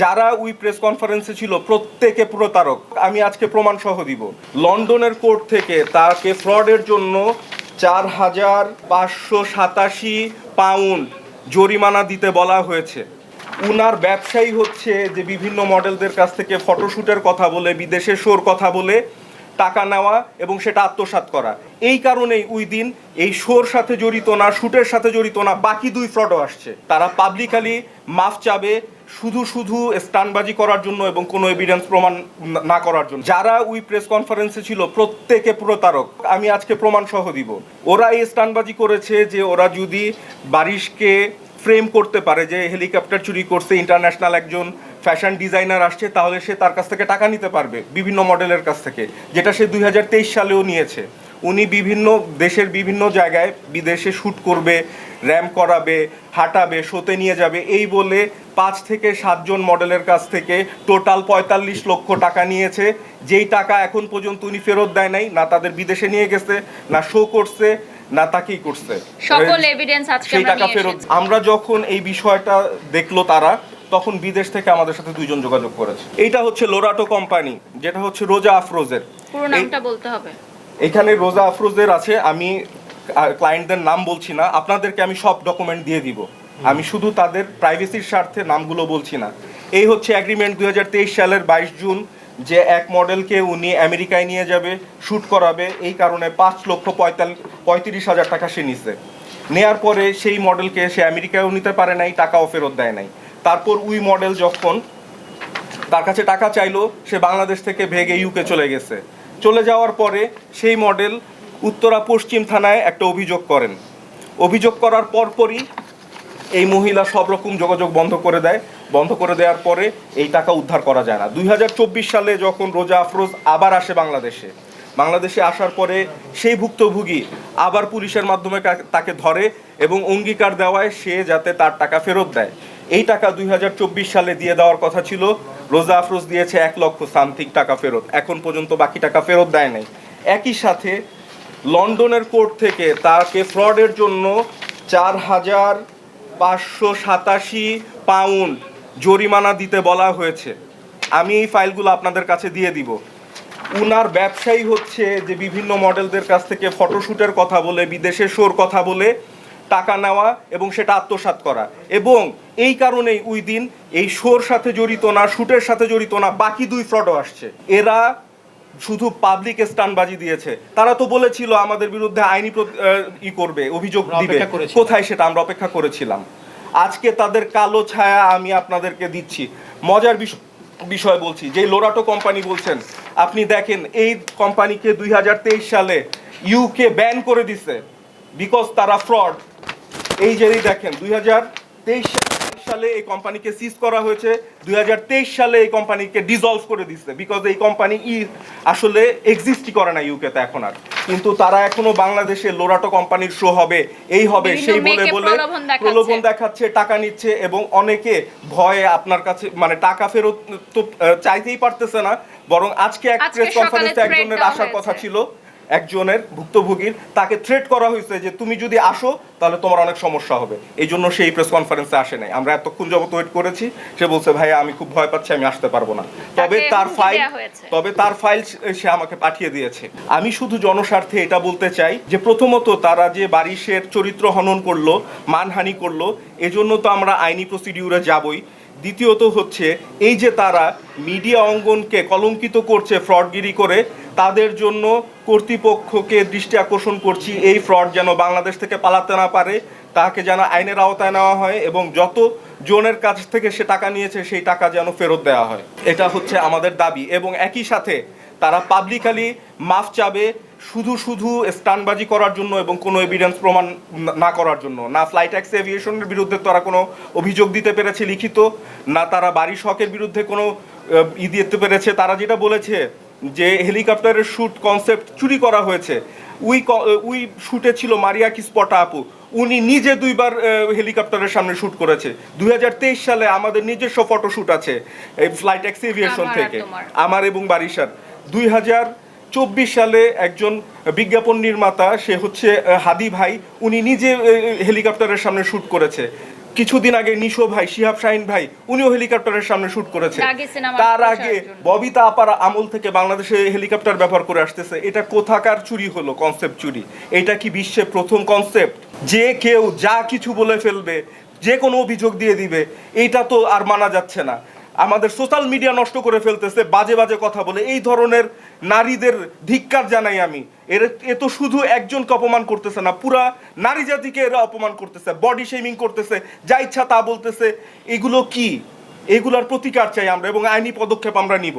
যারা ওই প্রেস কনফারেন্সে ছিল, প্রত্যেকে প্রতারক আমি আজকে প্রমাণ সহ দিব। লন্ডনের কোর্ট থেকে তাকে ফ্রডের জন্য চার হাজার পাঁচশো সাতাশি পাউন্ড জরিমানা দিতে বলা হয়েছে। উনার ব্যবসায়ী হচ্ছে যে বিভিন্ন মডেলদের কাছ থেকে ফটোশ্যুটের কথা বলে, বিদেশে শোর কথা বলে টাকা নেওয়া এবং সেটা আত্মসাৎ করা। এই কারণেই ওই দিন এই শোর সাথে জড়িত না, শুটের সাথে জড়িত না, বাকি দুই ফ্রডও আসছে। তারা পাবলিকালি মাফ চাবে শুধু শুধু স্টানবাজি করার জন্য এবং কোনো এভিডেন্স প্রমাণ না করার জন্য। যারা ওই প্রেস কনফারেন্সে ছিল, প্রত্যেকে প্রতারক আমি আজকে প্রমাণ সহ দিব। ওরা এই স্টানবাজি করেছে যে ওরা যদি বারিশকে ফ্রেম করতে পারে, যে হেলিকপ্টার চুরি করছে ইন্টারন্যাশনাল একজন ফ্যাশন ডিজাইনার আসছে তাহলে সে তার কাছ থেকে টাকা নিতে পারবে বিভিন্ন মডেলের কাছ থেকে। যেটা সে দুই হাজার তেইশ সালেও নিয়েছে। উনি বিভিন্ন দেশের বিভিন্ন জায়গায় বিদেশে শ্যুট করবে র্যাম করাবে হাঁটাবে শোতে নিয়ে যাবে। এই বলে পাঁচ থেকে সাতজন মডেলের কাছ থেকে টোটাল পঁয়তাল্লিশ লক্ষ টাকা নিয়েছে। যেই টাকা এখন পর্যন্ত উনি ফেরত দেয় নাই না তাদের বিদেশে নিয়ে গেছে না শো করছে না তাকেই করছে। সকল এভিডেন্স আজকে সেই আমরা টাকা ফেরত আমরা যখন এই বিষয়টা দেখল তারা তখন বিদেশ থেকে আমাদের সাথে দুইজন যোগাযোগ করেছে। এইটা হচ্ছে লোরাটো কোম্পানি যেটা হচ্ছে রোজা আফরোজের পুরো নামটা বলতে হবে। এখানে রোজা আফরোজের আছে আমি ক্লায়েন্টদের নাম বলছি না আপনাদেরকে আমি সব ডকুমেন্ট দিয়ে দিব। আমি শুধু তাদের প্রাইভেসির স্বার্থে নামগুলো বলছি না। এই হচ্ছে অ্যাগ্রিমেন্ট দুই সালের বাইশ জুন যে এক মডেলকে উনি আমেরিকায় নিয়ে যাবে শ্যুট করাবে এই কারণে পাঁচ লক্ষ পঁয়তাল্লিশ পঁয়ত্রিশ হাজার টাকা সে নিছে। নেয়ার পরে সেই মডেলকে সে আমেরিকায়ও নিতে পারে নাই টাকাও ফেরত দেয় নাই। তারপর উই মডেল যখন তার কাছে টাকা চাইলো, সে বাংলাদেশ থেকে ভেগে ইউকে চলে গেছে। চলে যাওয়ার পরে সেই মডেল উত্তরা পশ্চিম থানায় একটা অভিযোগ করেন। অভিযোগ করার পরপরই এই মহিলা সব রকম যোগাযোগ বন্ধ করে দেয়। বন্ধ করে দেওয়ার পরে এই টাকা উদ্ধার করা যায় না। দুই হাজার চব্বিশ সালে যখন রোজা আফরোজ আবার আসে বাংলাদেশে বাংলাদেশে আসার পরে সেই ভুক্তভোগী আবার পুলিশের মাধ্যমে তাকে ধরে এবং অঙ্গীকার দেওয়ায় সে যাতে তার টাকা ফেরত দেয়। এই টাকা দুই হাজার চব্বিশ সালে দিয়ে দেওয়ার কথা ছিল। রোজা আফরোজ দিয়েছে এক লক্ষ সামথিং টাকা ফেরত। এখন পর্যন্ত বাকি টাকা ফেরত দেয় নাই। একই সাথে লন্ডনের কোর্ট থেকে তাকে ফ্রডের জন্য চার হাজার পাঁচশো সাতাশি পাউন্ড জরিমানা দিতে বলা হয়েছে। আমি এই ফাইলগুলো আপনাদের কাছে দিয়ে দিব। উনার ব্যবসায়ী হচ্ছে যে বিভিন্ন মডেলদের কাছ থেকে ফটোশ্যুটের কথা বলে, বিদেশে শোর কথা বলে টাকা নেওয়া এবং সেটা আত্মসাৎ করা। এবং এই কারণেই ওই দিন এই শোর সাথে জড়িত না শ্যুটের সাথে জড়িত না বাকি দুই ফ্রডও আসছে। এরা শুধু পাবলিক স্টানবাজি দিয়েছে। তারা তো বলেছিল আমাদের বিরুদ্ধে আইনি ই করবে অভিযোগ দিবে। কোথায় সেটা আমরা অপেক্ষা করেছিলাম। আজকে তাদের কালো ছায়া আমি আপনাদেরকে দিচ্ছি। মজার বিষ- বিষয় বলছি যে লোরাটো কোম্পানি বলছেন আপনি দেখেন এই কোম্পানিকে দুই হাজার তেইশ সালে ইউকে ব্যান করে দিছে। বিকজ তারা ফ্রড এই যে দেখেন দুই সালে এই কোম্পানিকে সিজ করা হয়েছে দুই সালে এই কোম্পানিকে ডিজলভ করে দিচ্ছে বিকজ এই কোম্পানি ই আসলে এক্সিস্টই করে না ইউকেতে এখন আর। কিন্তু তারা এখনও বাংলাদেশে লোরাটো কোম্পানির শো হবে এই হবে সেই বলে বলে প্রলোভন দেখাচ্ছে। টাকা নিচ্ছে এবং অনেকে ভয়ে আপনার কাছে মানে টাকা ফেরত তো চাইতেই পারতেছে না বরং আজকে এক প্রেস কনফারেন্সে একজনের আসার কথা ছিল। একজনের ভুক্তভোগীর তাকে থ্রেট করা হয়েছে যে তুমি যদি আসো তাহলে তোমার অনেক সমস্যা হবে। এই জন্য সেই প্রেস কনফারেন্সে আসে নাই। আমরা এতক্ষণ যাবত ওয়েট করেছি। সে বলছে ভাইয়া আমি খুব ভয় পাচ্ছি আমি আসতে পারব না। তবে তার ফাইল তবে তার ফাইল সে আমাকে পাঠিয়ে দিয়েছে। আমি শুধু জনস্বার্থে এটা বলতে চাই যে প্রথমত তারা যে বারিশের চরিত্র হনন করল মানহানি করল এজন্য তো আমরা আইনি প্রসিডিউরে যাবই। দ্বিতীয়ত হচ্ছে, এই যে তারা মিডিয়া অঙ্গনকে কলঙ্কিত করছে ফ্রডগিরি করে, তাদের জন্য কর্তৃপক্ষকে দৃষ্টি আকর্ষণ করছি, এই ফ্রড যেন বাংলাদেশ থেকে পালাতে না পারে, তাকে যেন আইনের আওতায় নেওয়া হয় এবং যত জনের কাছ থেকে সে টাকা নিয়েছে, সেই টাকা যেন ফেরত দেওয়া হয়। এটা হচ্ছে আমাদের দাবি এবং একই সাথে তারা পাবলিকালি মাফ চাবে শুধু শুধু স্টানবাজি করার জন্য এবং কোনো এভিডেন্স প্রমাণ না- করার জন্য। না ফ্লাইট ট্যাক্স এভিয়েশনের বিরুদ্ধে তারা কোনো অভিযোগ দিতে পেরেছে লিখিত না তারা বাড়ি শখের বিরুদ্ধে কোনো ই দিতে পেরেছে। তারা যেটা বলেছে যে হেলিকপ্টারের শ্যুট কনসেপ্ট চুরি করা হয়েছে। উই উই শ্যুটে ছিল মারিয়া কিসপটা আপু। উনি নিজে দুইবার হেলিকপ্টারের সামনে শুট করেছে। দুই হাজার তেইশ সালে আমাদের নিজস্ব ফটোশুট আছে এই ফ্লাইট এভিয়েশন থেকে। আমার এবং বারিশার। দুই হাজার চব্বিশ সালে একজন বিজ্ঞাপন নির্মাতা সে হচ্ছে হাদি ভাই উনি নিজে হেলিকপ্টারের সামনে শ্যুট করেছে। কিছুদিন আগে নিশো ভাই শিহাব শাহিন ভাই উনিও হেলিকপ্টারের সামনে শুট করেছে। তার আগে ববিতা আপার আমল থেকে বাংলাদেশে হেলিকপ্টার ব্যবহার করে আসতেছে। এটা কোথাকার চুরি হলো কনসেপ্ট চুরি? এটা কি বিশ্বে প্রথম কনসেপ্ট যে কেউ যা কিছু বলে ফেলবে যে কোনো অভিযোগ দিয়ে দিবে এইটা তো আর মানা যাচ্ছে না। আমাদের সোশ্যাল মিডিয়া নষ্ট করে ফেলতেছে, বাজে বাজে কথা বলে। এই ধরনের নারীদের ধিক্কার জানাই আমি। এর এ তো শুধু একজনকে অপমান করতেছে না, পুরা নারী জাতিকে এরা অপমান করতেছে বডি শেমিং করতেছে, যা ইচ্ছা তা বলতেছে। এগুলো কি? এগুলার প্রতিকার চাই আমরা এবং আইনি পদক্ষেপ আমরা নিব।